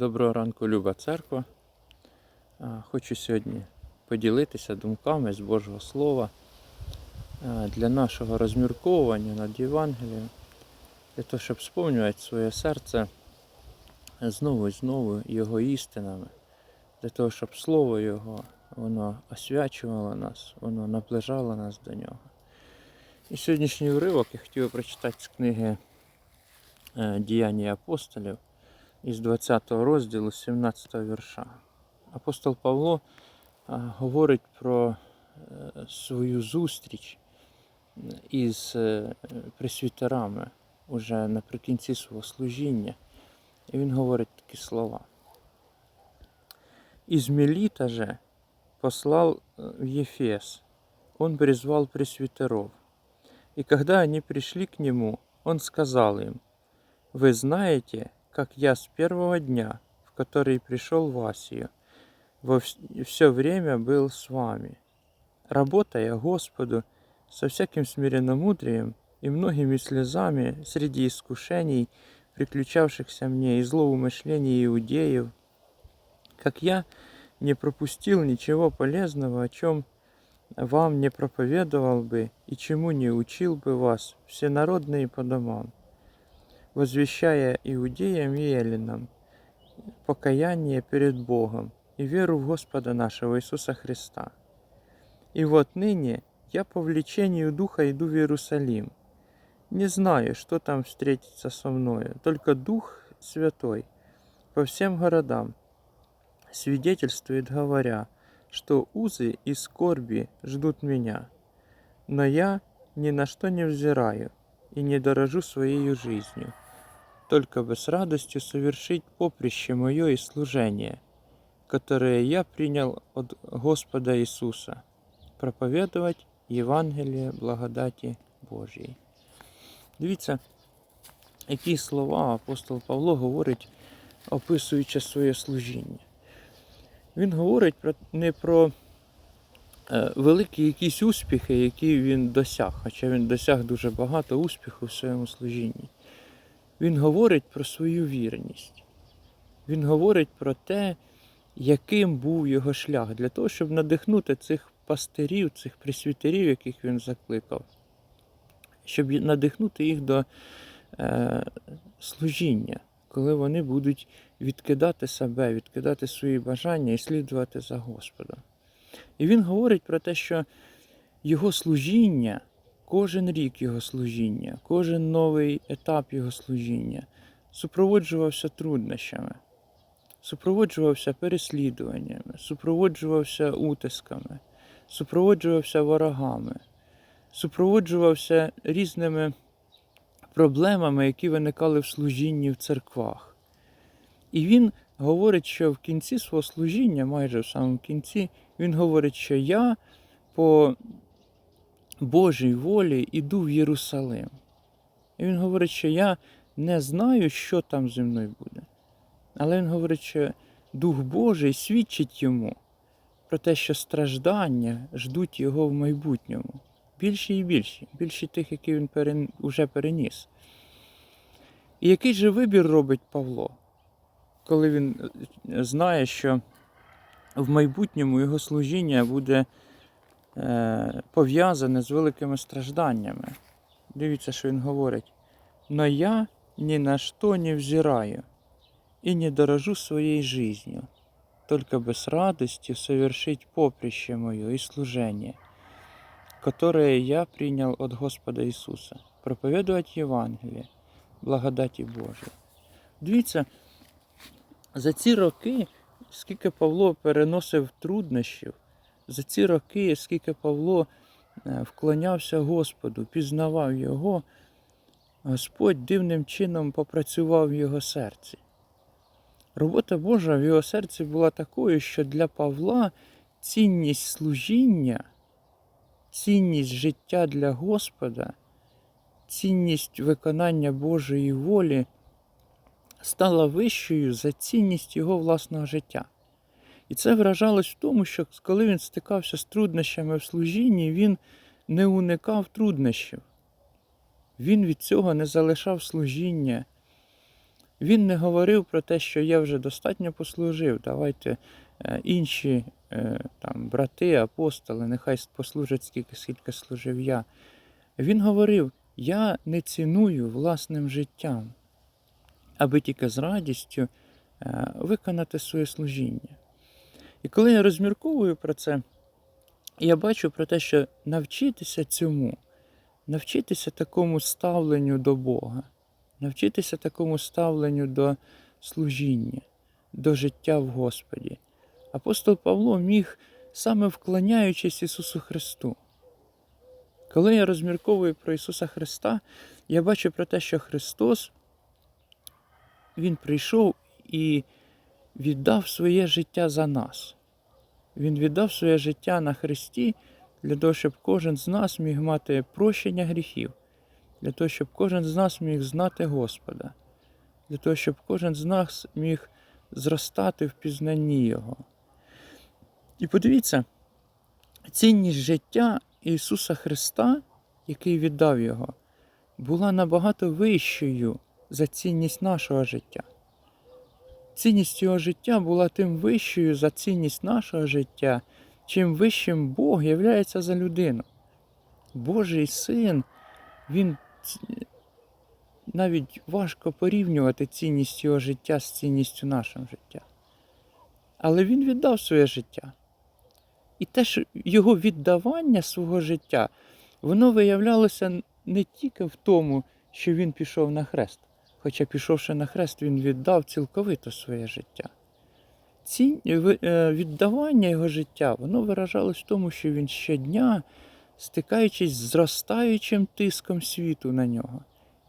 Доброго ранку, Люба Церква. Хочу сьогодні поділитися думками з Божого Слова для нашого розмірковування над Євангелієм, для того, щоб сповнювати своє серце знову і знову Його істинами, для того, щоб Слово Його воно освячувало нас, воно наближало нас до нього. І сьогоднішній уривок я хотів прочитати з книги е, Діяння апостолів із 20 розділу 17 вірша. Апостол Павло говорить про е, свою зустріч із е, пресвітерами уже наприкінці свого служіння. І він говорить такі слова. Из Мелита же послал в Ефес. Он призвал пресвитеров. И когда они пришли к нему, он сказал им, «Вы знаете, как я с первого дня, в который пришел в Асию, во все время был с вами, работая Господу со всяким смиренномудрием и многими слезами среди искушений, приключавшихся мне и злоумышлений иудеев, как я не пропустил ничего полезного, о чем вам не проповедовал бы и чему не учил бы вас всенародные по домам, возвещая иудеям и эллинам покаяние перед Богом и веру в Господа нашего Иисуса Христа. И вот ныне я по влечению Духа иду в Иерусалим. Не знаю, что там встретится со мною, только Дух Святой по всем городам свидетельствует, говоря, что узы и скорби ждут меня. Но я ни на что не взираю и не дорожу своей жизнью, только бы с радостью совершить поприще мое и служение, которое я принял от Господа Иисуса, проповедовать Євангеліє благодаті Божій. Дивіться, які слова апостол Павло говорить, описуючи своє служіння. Він говорить про, не про великі якісь успіхи, які він досяг, хоча він досяг дуже багато успіху в своєму служінні. Він говорить про свою вірність. Він говорить про те, яким був його шлях, для того, щоб надихнути цих пастирів, цих присвітерів, яких він закликав, щоб надихнути їх до е, служіння, коли вони будуть відкидати себе, відкидати свої бажання і слідувати за Господом. І він говорить про те, що його служіння, кожен рік його служіння, кожен новий етап його служіння супроводжувався труднощами, супроводжувався переслідуваннями, супроводжувався утисками, супроводжувався ворогами, супроводжувався різними проблемами, які виникали в служінні в церквах. І він говорить, що в кінці свого служіння, майже в самому кінці, він говорить, що я по Божій волі іду в Єрусалим. І він говорить, що я не знаю, що там зі мною буде. Але він говорить, що Дух Божий свідчить йому про те, що страждання ждуть його в майбутньому. Більші і більші, більші тих, які він вже переніс. І який же вибір робить Павло, коли він е, знає, що в майбутньому його служіння буде е, пов'язане з великими стражданнями? Дивіться, що він говорить. Но я ні на що не взираю и не дорожу своей жизнью, только бы с радостью совершить поприще мое и служение, которое я принял от Господа Иисуса, проповедовать Євангеліє, благодаті Божої. Дивіться, за ці роки, скільки Павло переносив труднощів, за ці роки, скільки Павло е, вклонявся Господу, пізнавав Його, Господь дивним чином попрацював в його серці. Робота Божа в його серці була такою, що для Павла цінність служіння, цінність життя для Господа, цінність виконання Божої волі стала вищою за цінність його власного життя. І це виражалось в тому, що коли він стикався з труднощами в служінні, він не уникав труднощів. Він від цього не залишав служіння, Він не говорив про те, що я вже достатньо послужив. Давайте е, інші е, там, брати, апостоли, нехай послужать скільки, скільки служив я. Він говорив: я не ціную власним життям, аби тільки з радістю е, виконати своє служіння. І коли я розмірковую про це, я бачу про те, що навчитися цьому, навчитися такому ставленню до Бога, навчитися такому ставленню до служіння, до життя в Господі. Апостол Павло міг саме вклоняючись Ісусу Христу. Коли я розмірковую про Ісуса Христа, я бачу про те, що Христос Він прийшов і віддав своє життя за нас. Він віддав своє життя на Христі для того, щоб кожен з нас міг мати прощення гріхів, для того, щоб кожен з нас міг знати Господа, для того, щоб кожен з нас міг зростати в пізнанні Його. І подивіться, цінність життя Ісуса Христа, який віддав Його, була набагато вищою за цінність нашого життя. Цінність його життя була тим вищою за цінність нашого життя, чим вищим Бог являється за людину. Божий син, він навіть важко порівнювати цінність його життя з цінністю нашого життя. Але він віддав своє життя. І те, що його віддавання свого життя, воно виявлялося не тільки в тому, що він пішов на хрест. Хоча, пішовши на хрест, він віддав цілковито своє життя. Ці ви- е, віддавання його життя, воно виражалось в тому, що він щодня, стикаючись з зростаючим тиском світу на нього,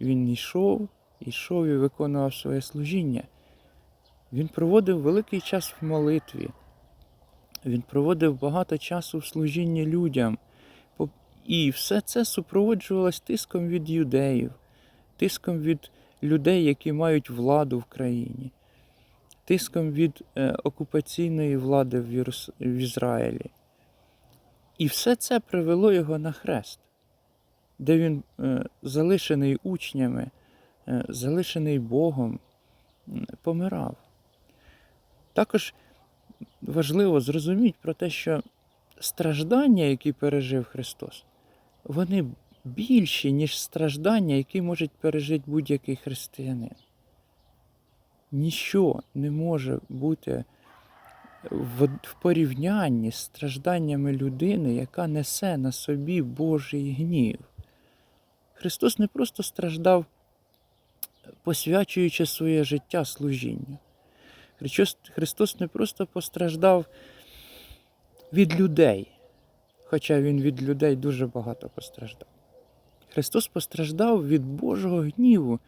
він йшов, йшов і виконував своє служіння. Він проводив великий час в молитві. Він проводив багато часу в служінні людям. І все це супроводжувалось тиском від юдеїв, тиском від людей, які мають владу в країні, тиском від е, окупаційної влади в, Ізраїлі. І все це привело його на хрест, де він е, залишений учнями, е, залишений Богом, помирав. Також важливо зрозуміти про те, що страждання, які пережив Христос, вони більші, ніж страждання, які може пережити будь-який християнин. Ніщо не може бути в, порівнянні з стражданнями людини, яка несе на собі Божий гнів. Христос не просто страждав, посвячуючи своє життя служінню. Христос не просто постраждав від людей, хоча Він від людей дуже багато постраждав. Христос постраждав від Божого гніву,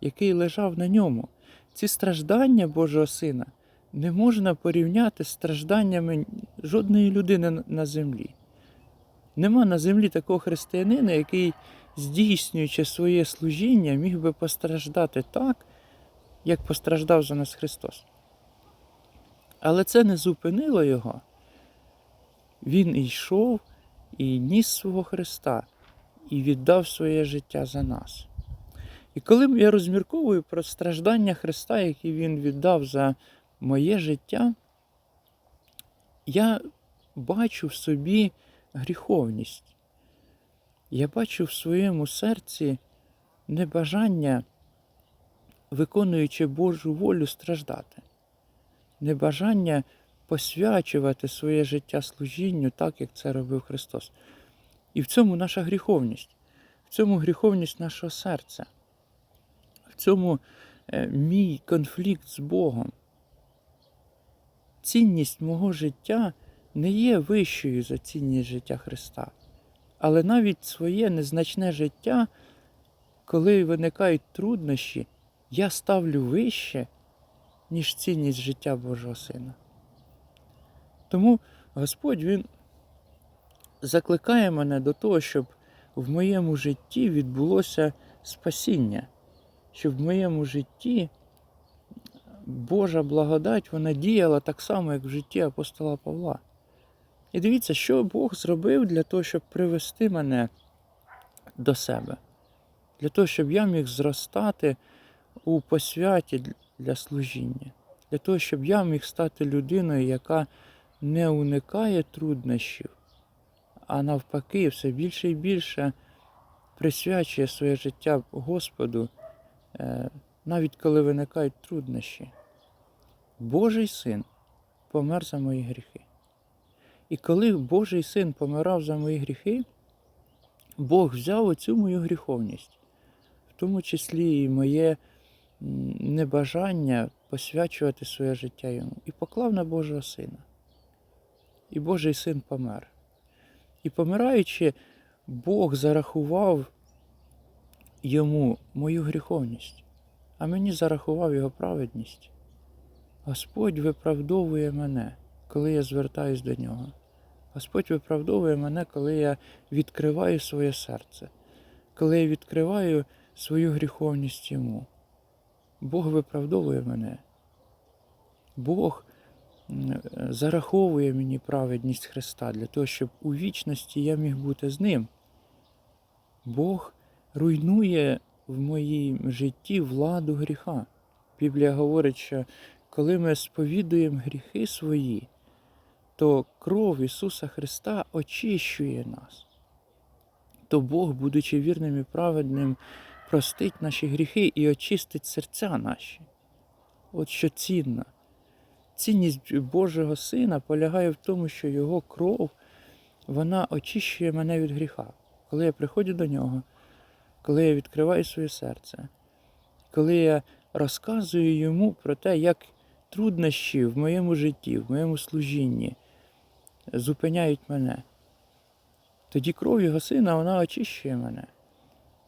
який лежав на ньому. Ці страждання Божого Сина не можна порівняти з стражданнями жодної людини на- землі. Нема на землі такого християнина, який, здійснюючи своє служіння, міг би постраждати так, як постраждав за нас Христос. Але це не зупинило його. Він йшов і ніс свого Христа і віддав своє життя за нас. І коли я розмірковую про страждання Христа, які Він віддав за моє життя, я бачу в собі гріховність. Я бачу в своєму серці небажання, виконуючи Божу волю, страждати, небажання посвячувати своє життя служінню так, як це робив Христос. І в цьому наша гріховність, в цьому гріховність нашого серця, в цьому е, мій конфлікт з Богом. Цінність мого життя не є вищою за цінність життя Христа. Але навіть своє незначне життя, коли виникають труднощі, я ставлю вище, ніж цінність життя Божого Сина. Тому Господь Він закликає мене до того, щоб в моєму житті відбулося спасіння, щоб в моєму житті Божа благодать вона діяла так само, як в житті апостола Павла. І дивіться, що Бог зробив для того, щоб привести мене до себе, для того, щоб я міг зростати у посвяті для служіння, для того, щоб я міг стати людиною, яка не уникає труднощів, а навпаки, все більше і більше присвячує своє життя Господу, е, навіть коли виникають труднощі. Божий син помер за мої гріхи. І коли Божий син помирав за мої гріхи, Бог взяв оцю мою гріховність, в тому числі і моє небажання посвячувати своє життя йому, і поклав на Божого сина. І Божий син помер. І помираючи, Бог зарахував йому мою гріховність, а мені зарахував його праведність. Господь виправдовує мене, коли я звертаюсь до нього. Господь виправдовує мене, коли я відкриваю своє серце, коли я відкриваю свою гріховність йому. Бог виправдовує мене. Бог зараховує мені праведність Христа для того, щоб у вічності я міг бути з ним. Бог руйнує в моїм житті владу гріха. Біблія говорить, що коли ми сповідуємо гріхи свої, то кров Ісуса Христа очищує нас. То Бог, будучи вірним і праведним, простить наші гріхи і очистить серця наші. От що цінно. Цінність Божого Сина полягає в тому, що Його кров вона очищує мене від гріха. Коли я приходжу до нього, коли я відкриваю своє серце, коли я розказую йому про те, як труднощі в моєму житті, в моєму служінні зупиняють мене. Тоді кров його сина вона очищує мене.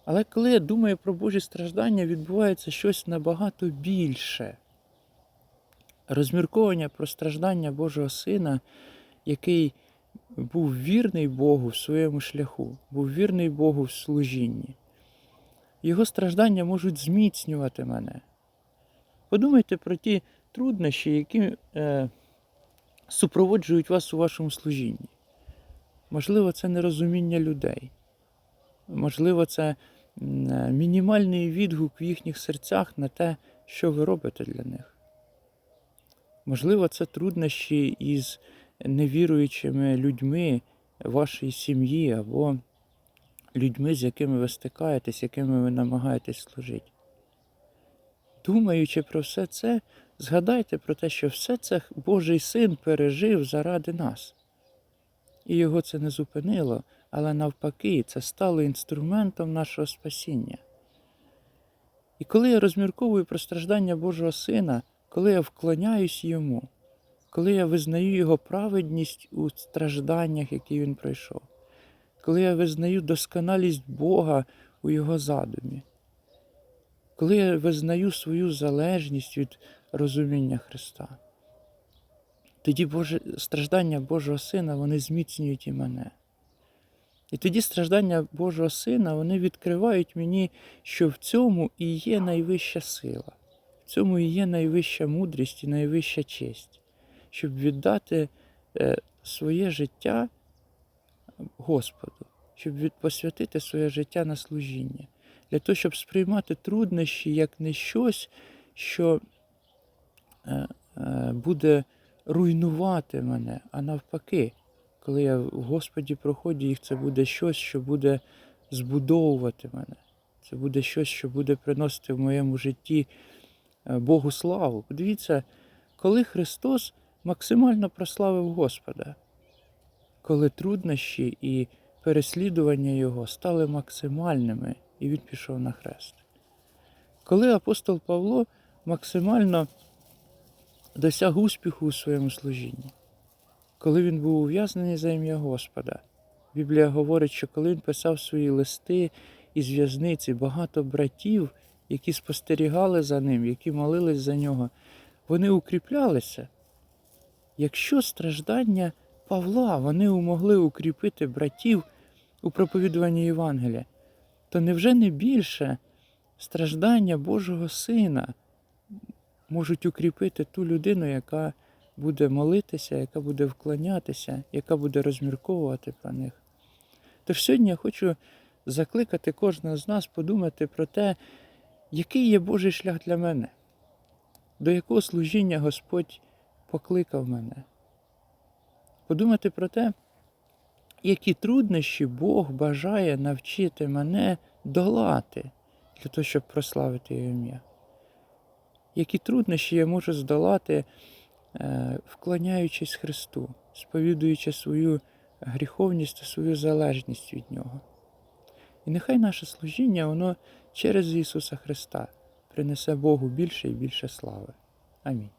Але коли я думаю про Божі страждання, відбувається щось набагато більше. Розмірковання про страждання Божого Сина, який був вірний Богу в своєму шляху, був вірний Богу в служінні. Його страждання можуть зміцнювати мене. Подумайте про ті труднощі, які е, супроводжують вас у вашому служінні. Можливо, це нерозуміння людей. Можливо, це е, мінімальний відгук в їхніх серцях на те, що ви робите для них. Можливо, це труднощі із невіруючими людьми вашої сім'ї або людьми, з якими ви стикаєтесь, якими ви намагаєтесь служити. Думаючи про все це, згадайте про те, що все це Божий син пережив заради нас. І його це не зупинило, але навпаки, це стало інструментом нашого спасіння. І коли я розмірковую про страждання Божого Сина, коли я вклоняюсь йому, коли я визнаю його праведність у стражданнях, які він пройшов, коли я визнаю досконалість Бога у його задумі, коли я визнаю свою залежність від розуміння Христа, тоді Боже, страждання Божого Сина вони зміцнюють і мене. І тоді страждання Божого Сина вони відкривають мені, що в цьому і є найвища сила, в цьому і є найвища мудрість і найвища честь, щоб віддати е, своє життя Господу, щоб посвятити своє життя на служіння, для того, щоб сприймати труднощі як не щось, що е, е, буде руйнувати мене, а навпаки, коли я в Господі проходжу їх, це буде щось, що буде збудовувати мене. Це буде щось, що буде приносити в моєму житті Богу славу. Подивіться, коли Христос максимально прославив Господа, коли труднощі і переслідування Його стали максимальними, і Він пішов на хрест. Коли апостол Павло максимально досяг успіху у своєму служінні, коли він був ув'язнений за ім'я Господа. Біблія говорить, що коли він писав свої листи із в'язниці, багато братів, які спостерігали за ним, які молились за нього, вони укріплялися. Якщо страждання Павла вони могли укріпити братів у проповідуванні Євангелія, то невже не більше страждання Божого Сина можуть укріпити ту людину, яка буде молитися, яка буде вклонятися, яка буде розмірковувати про них. Тож сьогодні я хочу закликати кожного з нас подумати про те, який є Божий шлях для мене, до якого служіння Господь покликав мене. Подумати про те, які труднощі Бог бажає навчити мене долати для того, щоб прославити його ім'я. Які труднощі я можу здолати, е, вклоняючись Христу, сповідуючи свою гріховність та свою залежність від Нього. І нехай наше служіння, воно через Ісуса Христа принесе Богу більше і більше слави. Амінь.